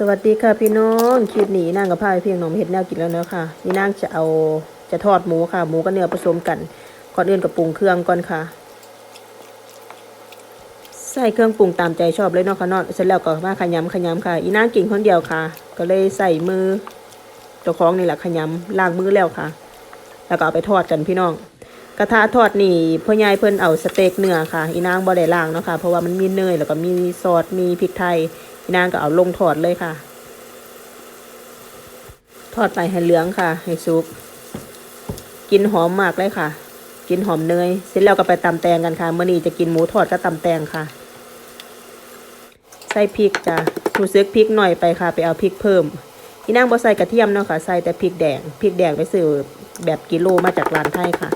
สวัสดีค่ะพี่น้องคลิปนี้นางกับพาพี่น้องมเห็ดแนวกินแล้วเนาะค่ะนี่นางจะเอาจะทอดหมูค่ะ หมูกับเนื้อผสมกันก่อนอื่นกับปรุงเครื่องก่อนค่ะ ใส่เครื่องปรุงตามใจชอบเลยเนาะค่ะเนาะเสร็จแล้วก็มาขยำขยำค่ะ อีนางกินคนเดียวค่ะ ก็เลยใส่มือเจ้าของนี่แหละขยำล้างมือแล้วค่ะ แล้วก็เอาไปทอดกันพี่น้อง กระทะทอดนี่พ่อใหญ่เพิ่นเอาสเต็กเนื้อค่ะ อีนางบ่ได้ล้างเนาะค่ะเพราะว่ามันมีเนยแล้วก็มีซอสมีพริกไทย นางก็เอาลงทอดเลยค่ะ ทอดไปให้เหลืองค่ะ ให้สุกกินหอมมากเลยค่ะ กินหอมเนย เสร็จแล้วก็ไปตำแตงกันค่ะเมื่อนี้จะกินหมูทอดก็ตำแตงค่ะ ใส่พริกจ้ะรู้สึกพริกหน่อยไปค่ะ ไปเอาพริกเพิ่มอีนางบ่ใส่กระเทียมเนาะค่ะ ใส่แต่พริกแดง พริกแดงไปซื้อแบบกิโลมาจากร้านไทยค่ะ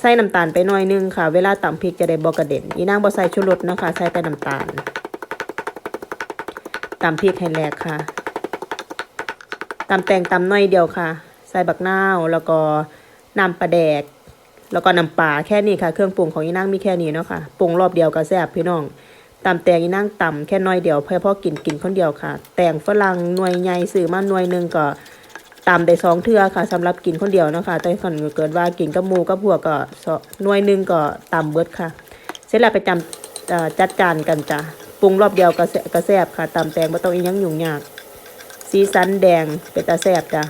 ใส่น้ำตาลไปหน่อยนึงค่ะ เวลาตำพริกจะได้บ่กระเด็นอีนางบ่ใส่ชูรสเนาะค่ะ ใส่แต่น้ำตาล ตำพริกให้แหลกค่ะตำแตงตำน้อยเดียวค่ะ ใส่บักนาวแล้วก็น้ำปลาแดก แล้วก็น้ำปลาแค่นี้ค่ะ เครื่องปรุงของอีนางมีแค่นี้เนาะค่ะปรุงรอบเดียวก็แซ่บพี่น้องตำแตงอีนางตำแค่น้อยเดียวเพื่อพอกินกินคนเดียวค่ะ แตงฝรั่งหน่วยใหญ่ซื้อมาหน่วยหนึงก็ตำได้สองเทื่อค่ะสำหรับกินคนเดียวเนาะค่ะแต่คันเกิดว่ากินกับหมูกับพวกก็หน่วยหนึงก็ตำเบิดค่ะ เสร็จแล้วไปจำจัดจานกันจ้ะ ปรุงรอบเดียวก็แซ่ก็แซบค่ะตำแตงไม่ต้องอีหยังยุ่งยาก สีสันแดงเป็นตาแซบจ้ะ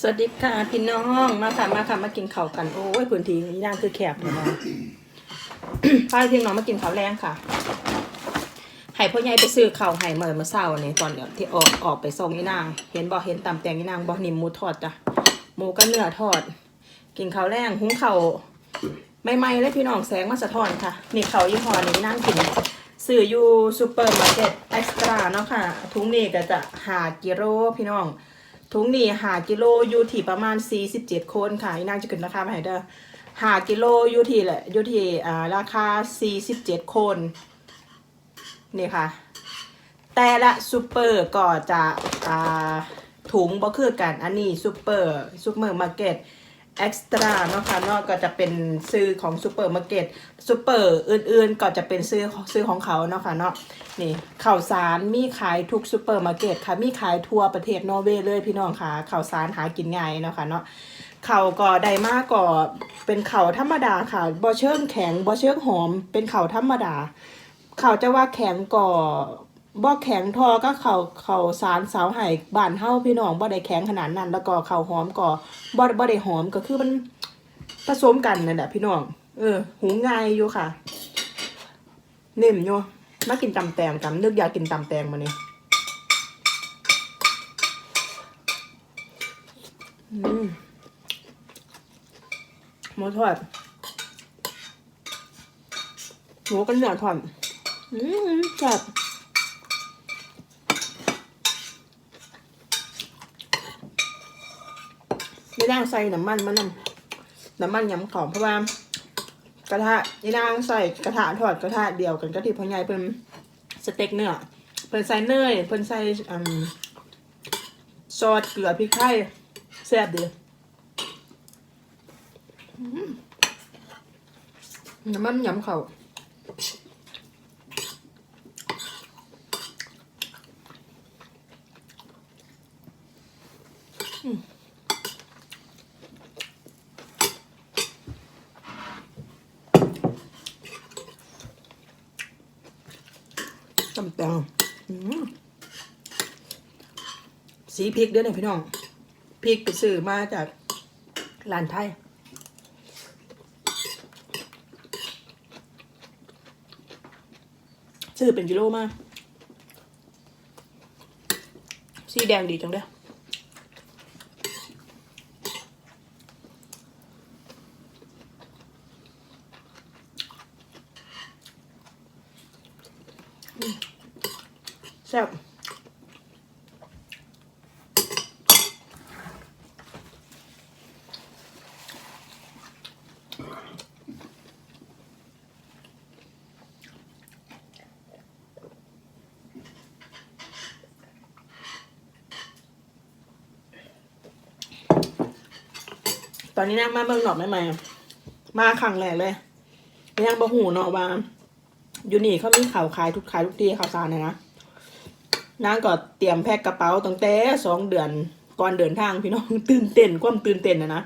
สวัสดีค่ะพี่น้องมาค่ะมาค่ะมากินข้าวกันโอ้ยพื้นที่นี่ย่างคือแคบเลยนะพาพี่น้องมากินข้าวแรงค่ะให้พ่อใหญ่ไปซื้อข้าวให้เมื่อเมื่อเช้านี่ตอนเดี๋ยวที่ออกออกไปส่งอีนาง เห็นบ่เห็นตำแตงอีนางบ่นิ่มหมูทอดจ้ะหมูกับเนื้อทอด กินข้าวแรงหุงข้าวใหม่เลยพี่น้องแสงมาสะท้อนค่ะนี่ข้าวยี่ห้อนี้นั่งกิน ซื้ออยู่ซูเปอร์มาร์เก็ตเอ็กซ์ตร้าเนาะค่ะ ถุงนี้ก็จะหากิโลพี่น้อง ถุงนี้หากิโลอยู่ที่ประมาณ 47 คนค่ะอีนางจะขึ้นราคามาให้เด้อหากิโลอยู่ที่แหละอยู่ที่อ่าราคา 47 คน นี่ค่ะ แต่ละซูเปอร์ก็จะอ่าถุงบ่คือกัน อันนี้ซูเปอร์ซูเปอร์มาร์เก็ต เอ็กซ์ตร้าเนาะค่ะเนาะก็จะเป็นซื้อของซูเปอร์มาร์เก็ตซูเปอร์อื่นๆ ก็จะเป็นซื้อซื้อของเขาเนาะค่ะเนาะนี่ข่าวสารมีขายทุกซูเปอร์มาร์เก็ตค่ะมีขายทั่วประเทศนอร์เวย์เลยพี่น้องค่ะข่าวสารหากินง่ายเนาะค่ะเนาะเขาก็ได้มากก็เป็นเข่าธรรมดาค่ะบ่เชิงแข็งบ่เชิงหอม เป็นเข่าธรรมดาเข่าจะว่าแข็งก่อ บ่แข็งทอก็เขาเขาสารสาวไห้บ้านเฮาพี่น้องบ่ได้แข็งขนาดนั้น แล้วก็เขาหอมก็บ่บ่ได้หอมก็คือมันผสมกันนั่นแหละพี่น้อง เออ หูง่ายอยู่ค่ะ เนิ่มอยู่มากินตำแตงกันนึกอยากกินตำแตงมาเนี่ยอืมหมูทอดหมูกันเนื้อทอด อืมจับ ไม่ได้ใส่น้ำมันมันน้ำน้ำมันยำขอมเพราะว่ากระทะนี่นางใส่กระทะทอดกระทะเดียวกันก็ที่พ่อใหญ่เพิ่นสเต็กเนื้อเพิ่นใส่เนยเพิ่นใส่อืมซอสเกลือพริกไทยแซ่บดีน้ำมันยำเขาตำแตงสีพริกเด้อเนี่ยพี่น้องพริกไปซื้อมาจากร้านไทยซื้อเป็นกิโลมาสีแดงดีจังเด้อ ซ่บตอนนี้นั่งมาเมืองหนอกใหม่ๆมาครั้งแรกเลยยังบ่หูเนาะว่าอยู่นี่เขามีข่าวขายทุกขายทุกทีข่าวสารเนี่ยนะ นางก็เตรียมแพ็คกระเป๋าตั้งแต่สองเดือนก่อนเดินทางพี่น้องตื่นเต้นความตื่นเต้นนะนะ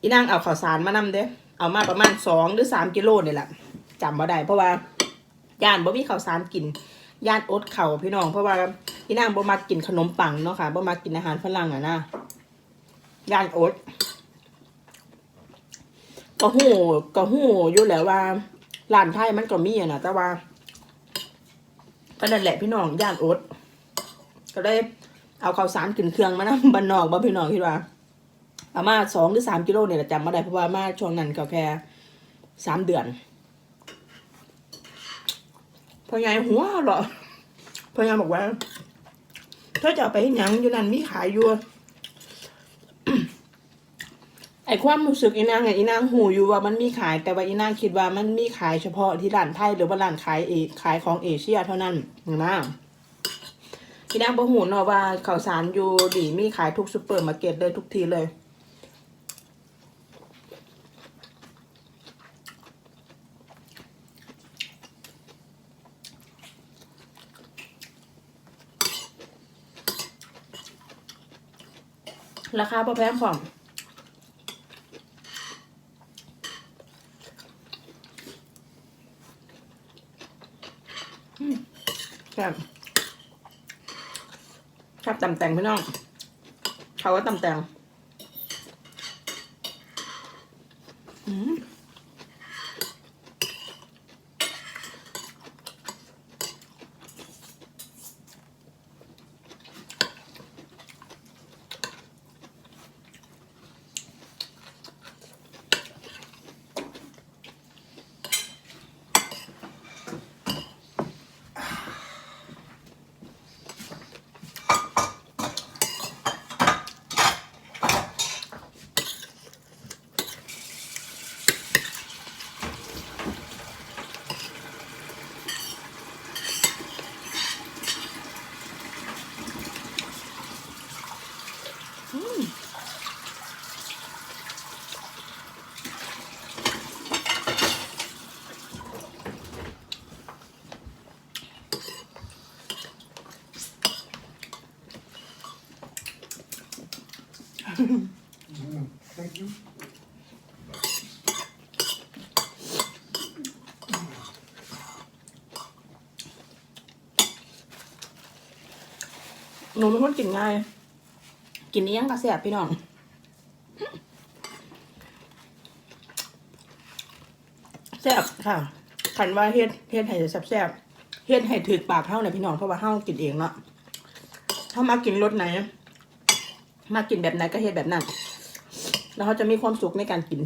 อีนางเอาข้าวสารมานำเด้เอามาประมาณสองหรือสามกิโลนี่แหละจำมาได้ เพราะว่าย่านบ่มีข้าวสารกินย่านอดเข่าวพี่น้อง เพราะว่าอีนางบ่มากินขนมปังเนาะค่ะบ่มากินอาหารฝรั่งอะนะย่านอดก็หูก็หูอยู่แล้วว่าร้านไทยมันก็มีอะนะแต่ว่า ก็นั่นแหละพี่น้องย่านอด ก็ได้เอาข้าวสารขึ้นเครื่องมานะบ้านนอกบ้านพี่น้องคิดว่าประมาณสองหรือสามกิโลเนี่ยแหละจำมาได้เพราะว่ามาช่วงนั้นก็แค่สามเดือนพ่อไงหัวเหรอพ่อไงบอกว่าถ้าจะไปห้หยังอยู่นั่นมีขายอยู่ ไอความรู้สึกอีนางไงอีนางหูอยู่ว่ามันมีขายแต่ว่าอีนางคิดว่ามันมีขายเฉพาะที่ร้านไทยหรือว่าร้านขายเอขายของเอเชียเท่านั้นนะอีนางบ่หูเนาะว่าข้าวสารอยู่ดีมีขายทุกซูเปอร์มาร์เก็ตเลยทุกทีเลยราคาพอแพงของ ชอบตำแตงพี่น้องเขาก็ตำแตงอืม หนูเป็นคนกินง่าย กินนี้ยังกระแสบพี่น้องแซ่บค่ะขันว่าเฮ็ดเฮ็ดให้แซ่บแซ่บเฮ็ดให้ถือปากเท่าเนี่ยพี่น้องเพราะว่าเฮากินเองเนาะถ้ามากินรสไหน มากินแบบไหนก็เฮ็ดแบบนั้น แล้วเขาจะมีความสุขในการกิน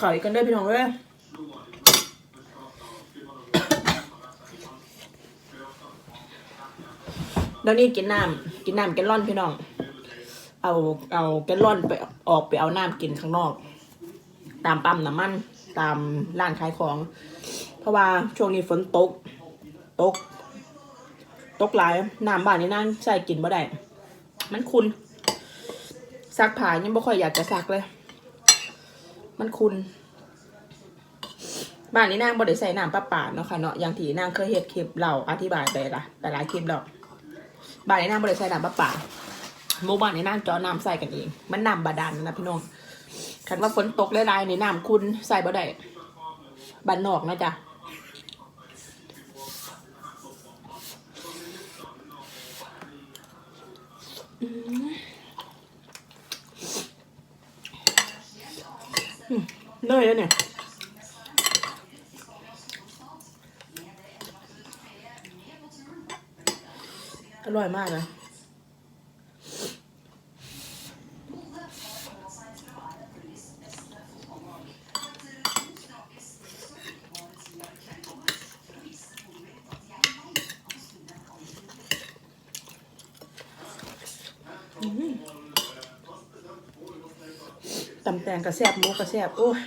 ข่าวอีกกันเด้อพี่น้องเว้ยเดี๋ยวนี้กินน้ำกินน้ำแกลลอนพี่น้อง เอาเอาแกลลอนไปออกไปเอาน้ำกินข้างนอก ตามปั๊มน้ำมันตามร้านขายของ เพราะว่าช่วงนี้ฝนตก ตก ตกหลายน้ำบ้านนี่นั่งใส่กินบ่ได้มันคุณซักผ้ายังบ่ค่อยอยากจะซักเลย มันคุณบ้านนี้นางบ่ได้ใส่น้ำประปาเนาะค่ะเนาะอย่างที่นางเคยเฮ็ดคลิปเราอธิบายไปละแต่หลายคลิปแล้วบ้านนี้นางบ่ได้ใส่น้ำประปาหมู่บ้านนี่น้ำจอน้ำใส่กันเอง มันน้ำบาดาลนะพี่น้องคันว่าฝนตกหลายๆนี่น้ำคุณใส่บ่ได้บ้านนอกนะจ๊ะอืมอืม เลยแล้วเนี่ยอร่อยมากนะ ตำแตงกระแซบหมูกระแซบโอ้ย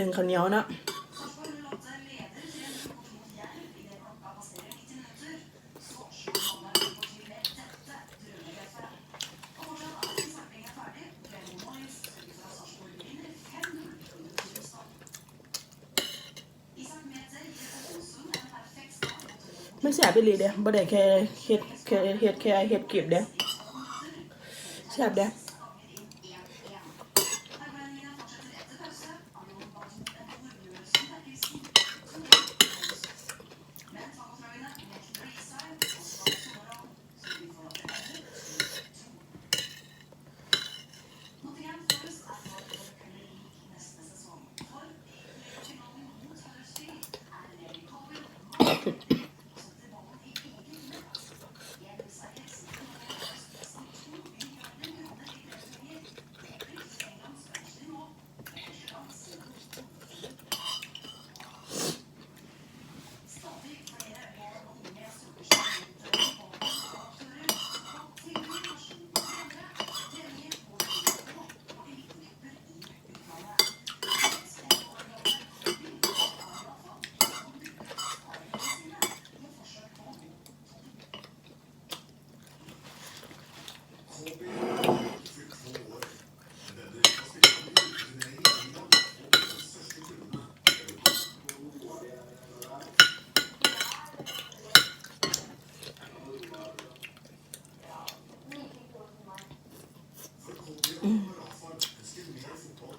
หนึ่งข้าวเหนียวเนาะไม่แสบไปเลยเด้บ่ได้แค่เฮ็ดแค่เฮ็ดแค่เฮ็ดเก็บเด้แสบเด้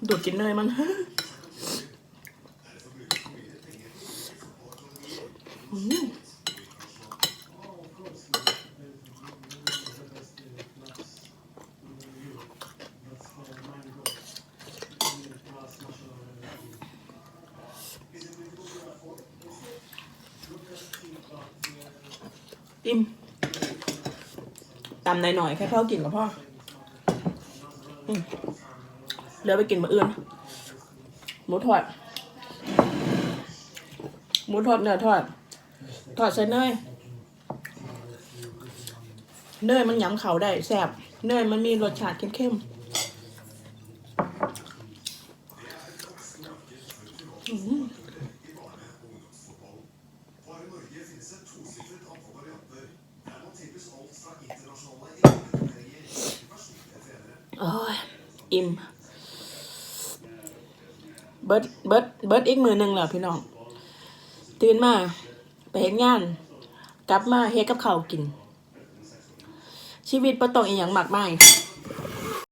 ดูด กินเนยมันอิ่มตำหน่อยๆแค่พ่อกินกับพ่อ อืม เหลือไปกินมะเอือนหมูทอดหมูทอดเนื้อทอด ทอดใส่เนยเนยมันยำเขาได้แซ่บเนยมันมีรสชาติเข้มอิ่ม บิดเบิดเบิดอีกมือหนึ่งแล้วพี่น้อง ตื่นมา ไปเห็นงาน กลับมาเฮ็ดกับข้าวกิน ชีวิตประตองอีหยังมากมาย